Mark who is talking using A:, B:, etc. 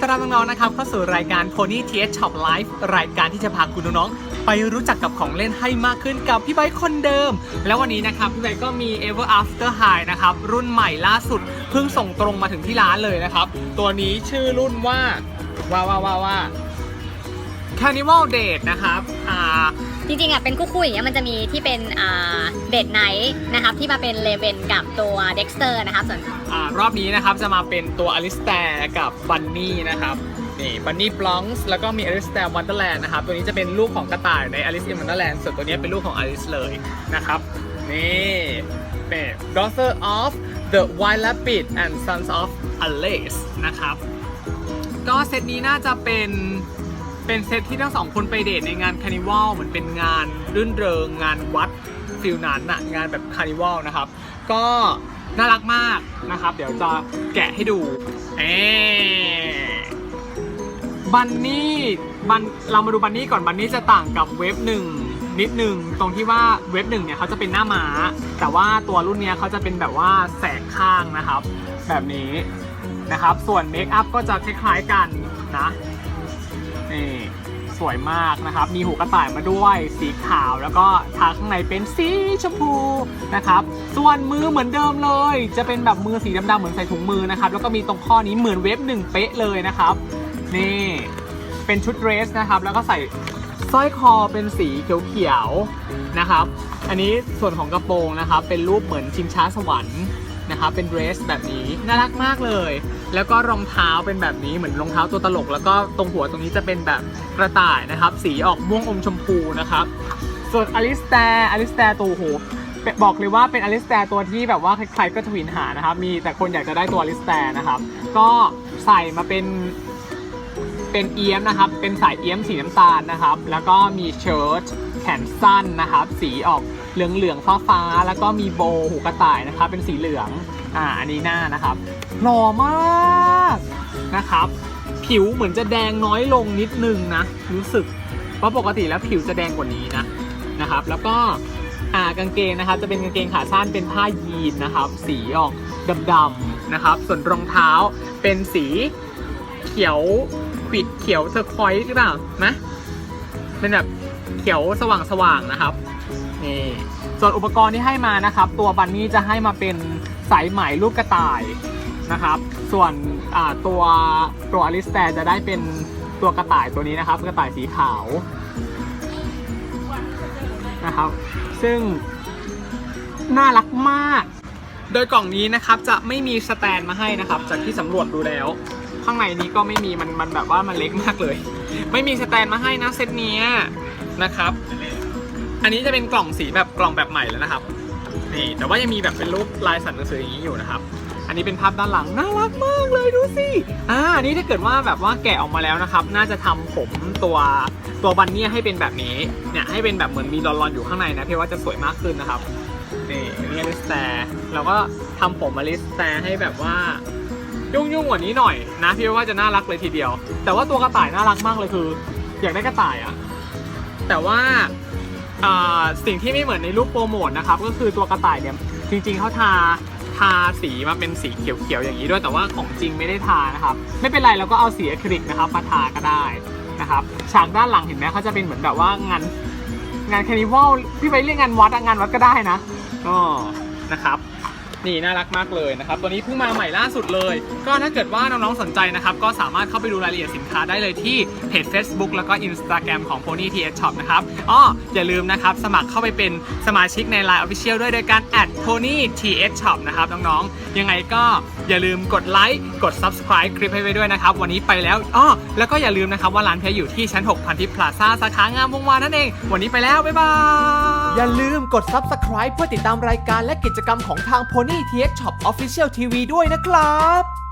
A: ต้อนรับน้องๆนะครับเข้าสู่รายการ Pony TH Shop Live รายการที่จะพาคุณน้องๆไปรู้จักกับของเล่นให้มากขึ้นกับพี่ใบคนเดิม แล้ววันนี้นะครับพี่ใบก็มี Ever After High นะครับรุ่นใหม่ล่าสุดเพิ่งส่งตรงมาถึงที่ร้านเลยนะครับ ตัวนี้ชื่อรุ่นว่าว่าว่าว่าว่า Carnival Date นะครับอ่า
B: จริงๆอะเป็นคู่ๆอย่างเงี้ยมันจะมีที่เป็นอ่าเดดไนท์นะครับที่มาเป็นเลเวนกับตัวเด็กสเตอร์นะครับส่วน
A: อารอบนี้นะครับจะมาเป็นตัวอลิสแตร์กับบันนี่นะครับนี่บันนี่บลองส์แล้วก็มีอลิสแตร์วันเดอร์แลนด์นะครับตัวนี้จะเป็นลูกของกระต่ายในอลิส in วันเดอร์แลนด์ส่วนตัวนี้เป็นลูกของอลิสเลยนะครับนี่เป็น daughter of the Wild Rabbit and Sons of Alice นะครับก็เซตนี้น่าจะเป็น เป็นเซตที่ทั้งสองคนไปเดทในงานคานิวัลเหมือนเป็นงานรื่นเริงงานวัดฟิลนั้นอะงานแบบคานิวัลนะครับ ก็น่ารักมากนะครับ เดี๋ยวจะแกะให้ดูเอบันนี่บันเรามาดูบันนี่ก่อนบันนี่จะต่างกับเว็บหนึ่งนิดหนึ่งตรงที่ว่าเว็บหนึ่งเนี่ยเขาจะเป็นหน้าม้า แต่ว่าตัวรุ่นเนี้ยเขาจะเป็นแบบว่าแสกข้างนะครับ แบบนี้นะครับ ส่วนเมคอัพก็จะคล้ายๆกันนะ นี่สวยมากนะครับ มีหูกระต่ายมาด้วยสีขาว แล้วก็ทาข้างในเป็นสีชมพูนะครับ ส่วนมือเหมือนเดิมเลย จะเป็นแบบมือสีดำๆเหมือนใส่ถุงมือนะครับ แล้วก็มีตรงข้อนี้เหมือนเว็บหนึ่งเป๊ะเลยนะครับ นี่เป็นชุดเดรสนะครับ แล้วก็ใส่สร้อยคอเป็นสีเขียวๆนะครับ อันนี้ส่วนของกระโปรงนะครับ เป็นรูปเหมือนชิงช้าสวรรค์ นะครับเป็นเดรสแบบนี้น่ารักมากเลย แล้วก็รองเท้าเป็นแบบนี้เหมือนรองเท้าตัวตลก แล้วก็ตรงหัวตรงนี้จะเป็นแบบกระต่ายนะครับ สีออกม่วงอมชมพูนะครับ ส่วนอลิสแตร์อลิสแตร์ตัวโหบอกเลยว่าเป็นอลิสแตร์ตัวที่แบบว่าใครๆก็ทวินหานะครับ มีแต่คนอยากจะได้ตัวอลิสแตร์นะครับ ก็ใส่มาเป็นเป็นเอี้ยมนะครับ เป็นสายเอี้ยมสีน้ำตาลนะครับ แล้วก็มีเชิ้ตแขนสั้นนะครับ สีออก เหลืองเหลืองฟ้าฟ้าๆแล้วก็มีโบหูกระต่ายนะครับเป็นสีเหลืองอ่าอันนี้หน้านะครับหล่อมากนะครับ ผิวเหมือนจะแดงน้อยลงนิดนึงนะรู้สึกเพราะปกติแล้วผิวจะแดงกว่านี้นะนะครับ แล้วก็อ่ากางเกงนะครับ จะเป็นกางเกงขาสั้นเป็นผ้ายีนนะครับ สีออกดำๆนะครับ ส่วนรองเท้าเป็นสีเขียวปิดเขียวเทอร์คอยส์หรือเปล่านะเป็นแบบเขียวสว่างๆนะครับ นี่ส่วนอุปกรณ์ที่ให้มานะครับ ตัวบันนี่จะให้มาเป็นสายไหมลูกกระต่ายนะครับ ส่วนตัวตัวอลิสแตจะได้เป็นตัวกระต่ายตัวนี้นะครับ กระต่ายสีขาวนะครับ ซึ่งน่ารักมาก โดยกล่องนี้นะครับจะไม่มีสแตนมาให้นะครับ จากที่สำรวจดูแล้ว ข้างในนี้ก็ไม่มีมันมันแบบว่ามันเล็กมากเลย ไม่มีสแตนมาให้นะเซตเนี้ยนะครับ อันนี้จะเป็นกล่องสีแบบกล่องแบบใหม่แล้วนะครับ นี่แต่ว่ายังมีแบบเป็นรูปลายสันหนังสืออย่างนี้อยู่นะครับ อันนี้เป็นภาพด้านหลังน่ารักมากเลยดูสิ อ่าอันนี้ถ้าเกิดว่าแบบว่าแกะออกมาแล้วนะครับ น่าจะทำผมตัวตัวบันเนี่ยให้เป็นแบบนี้ เนี่ยให้เป็นแบบเหมือนมีรอนๆอยู่ข้างในนะพี่ว่าจะสวยมากขึ้นนะครับ นี่นี่อลิสแตร์เราก็ทำผมอลิสแตร์ให้แบบว่ายุ่งยุ่งๆกว่านี้หน่อยนะพี่ว่าจะน่ารักเลยทีเดียว แต่ว่าตัวกระต่ายน่ารักมากเลยคือ อยากได้กระต่ายอะแต่ว่า อ่าสิ่งที่ไม่เหมือนในรูปโปรโมทนะครับก็คือตัวกระต่ายเนี่ยจริงๆเขาทาทาสีมาเป็นสีเขียวๆอย่างนี้ด้วยแต่ว่าของจริงไม่ได้ทานะครับไม่เป็นไรเราก็เอาสีอะคริลิกนะครับมาทาก็ได้นะครับฉากด้านหลังเห็นไหมเขาจะเป็นเหมือนแบบว่างานงานแคนิวัลพี่ไปเรียกงานวัดอะงานวัดก็ได้นะก็นะครับ นี่น่ารักมากเลยนะครับตัวนี้เพิ่งมาใหม่ล่าสุดเลย ก็ถ้าเกิดว่าน้องๆสนใจนะครับก็สามารถเข้าไปดูรายละเอียดสินค้าได้เลยที่เพจ Facebook แล้วก็ Instagram ของ Pony TH Shop นะครับอ้ออย่าลืมนะครับสมัครเข้าไปเป็นสมาชิกใน Line Official ด้วยโดยการ Pony TH Shop นะครับน้องๆยังไงก็ อย่าลืมกดไลค์กด subscribe คลิปให้ไว้ด้วยนะครับ วันนี้ไปแล้วอ้อแล้วก็อย่าลืมนะครับว่าร้านเพชรอยู่ที่ชั้น 6 พันทิพย์พลาซ่าสาขางามวงวานนั่นเอง วันนี้ไปแล้ว บ๊ายบาย
C: อย่าลืมกด Subscribe เพื่อติดตามรายการและกิจกรรมของทาง Pony TH Shop Official TV ด้วยนะครับ